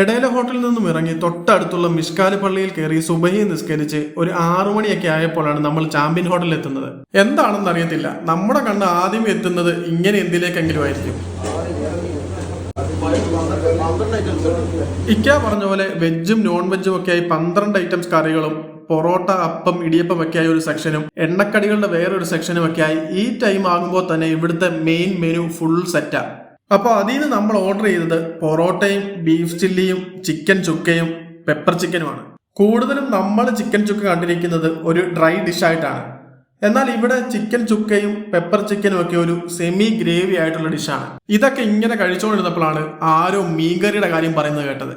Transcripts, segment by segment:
എടയില ഹോട്ടലിൽ നിന്നും ഇറങ്ങി തൊട്ടടുത്തുള്ള മിഷ്കാൽ പള്ളിയിൽ കയറി സുബഹി നിസ്കരിച്ച് ഒരു ആറു മണിയൊക്കെ ആയപ്പോഴാണ് നമ്മൾ ചാമ്പ്യൻ ഹോട്ടലിൽ എത്തുന്നത്. എന്താണെന്ന് അറിയത്തില്ല. നമ്മുടെ കണ്ണ് ആദ്യം എത്തുന്നത് ഇങ്ങനെ എന്തിലേക്കെങ്കിലും ആയിരിക്കും. ഇക്ക പറഞ്ഞ പോലെ വെജും നോൺ വെജും ഒക്കെ ആയി പന്ത്രണ്ട് ഐറ്റംസ് കറികളും പൊറോട്ട അപ്പം ഇടിയപ്പം ഒക്കെ ആയി ഒരു സെക്ഷനും എണ്ണക്കടികളുടെ വേറൊരു സെക്ഷനും ഒക്കെ ആയി ഈ ടൈം ആകുമ്പോൾ തന്നെ ഇവിടുത്തെ മെയിൻ മെനു ഫുൾ സെറ്റാ അപ്പൊ അതിൽ നിന്ന് നമ്മൾ ഓർഡർ ചെയ്തത് പൊറോട്ടയും ബീഫ് ചില്ലിയും ചിക്കൻ ചുക്കയും പെപ്പർ ചിക്കനുമാണ് കൂടുതലും നമ്മൾ ചിക്കൻ ചുക്ക കണ്ടിരിക്കുന്നത് ഒരു ഡ്രൈ ഡിഷായിട്ടാണ് എന്നാൽ ഇവിടെ ചിക്കൻ ചുക്കയും പെപ്പർ ചിക്കനും ഒക്കെ ഒരു സെമി ഗ്രേവി ആയിട്ടുള്ള ഡിഷാണ് ഇതൊക്കെ ഇങ്ങനെ കഴിച്ചുകൊണ്ടിരുന്നപ്പോഴാണ് ആരോ മീൻകറിയുടെ കാര്യം പറയുന്നത് കേട്ടത്.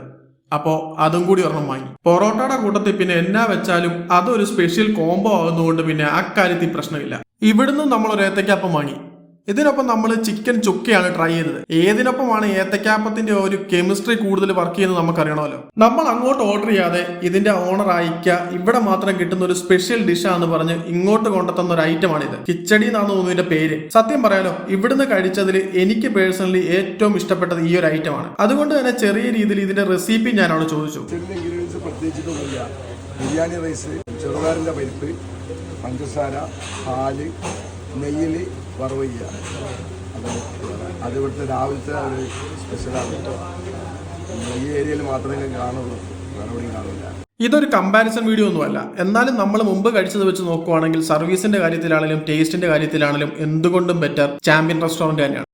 അപ്പോ അതും കൂടി ഒരെണ്ണം വാങ്ങി. പൊറോട്ടയുടെ കൂട്ടത്തിൽ പിന്നെ എന്നാ വെച്ചാലും അതൊരു സ്പെഷ്യൽ കോംബോ ആകുന്നതുകൊണ്ട് പിന്നെ അക്കാര്യത്തിൽ പ്രശ്നമില്ല. ഇവിടുന്ന് നമ്മൾ ഒരു ഏത്തയ്ക്കപ്പം വാങ്ങി. ഇതിനൊപ്പം നമ്മൾ ചിക്കൻ ചുക്കയാണ് ട്രൈ ചെയ്തത്. ഏതിനൊപ്പമാണ് ഏത്തക്കാപ്പത്തിന്റെ ഒരു കെമിസ്ട്രി കൂടുതൽ വർക്ക് ചെയ്യുന്നത് നമുക്കറിയണമല്ലോ. നമ്മൾ അങ്ങോട്ട് ഓർഡർ ചെയ്യാതെ ഇതിന്റെ ഓണർ അയക്ക ഇവിടെ മാത്രം കിട്ടുന്ന ഒരു സ്പെഷ്യൽ ഡിഷാന്ന് പറഞ്ഞ് ഇങ്ങോട്ട് കൊണ്ടെത്തുന്ന ഒരു ഐറ്റമാണിത് കിച്ചടി എന്നാണ് തോന്നുന്നു ഇതിന്റെ പേര്. സത്യം പറയാലോ ഇവിടുന്ന് കഴിച്ചതിൽ എനിക്ക് പേഴ്സണലി ഏറ്റവും ഇഷ്ടപ്പെട്ടത് ഈ ഒരു ഐറ്റമാണ് അതുകൊണ്ട് തന്നെ ചെറിയ രീതിയിൽ ഇതിന്റെ റെസിപ്പി ഞാൻ അവിടെ ചോദിച്ചു ബിരിയാണി റൈസ് ചെറുകാരന്റെ പരിപ്പ് പഞ്ചസാര പാൽ നെയ്യിൽ വറവയ്യ. അത് അത് ഇവിടുത്തെ രാവിലത്തെ ഒരു സ്പെഷ്യലാണ് ഈ ഏരിയയിൽ മാത്രമേ കാണുള്ളൂ. വേറെ എവിടെയും കാണില്ല ഇതൊരു കമ്പാരിസൺ വീഡിയോ ഒന്നുമല്ല. എന്നാലും നമ്മൾ മുമ്പ് കഴിച്ചത് വെച്ച് നോക്കുവാണെങ്കിൽ സർവീസിന്റെ കാര്യത്തിലാണെങ്കിലും ടേസ്റ്റിന്റെ കാര്യത്തിലാണെങ്കിലും എന്തുകൊണ്ടും ബെറ്റർ ചാമ്പ്യൻ റെസ്റ്റോറന്റ് തന്നെയാണ്.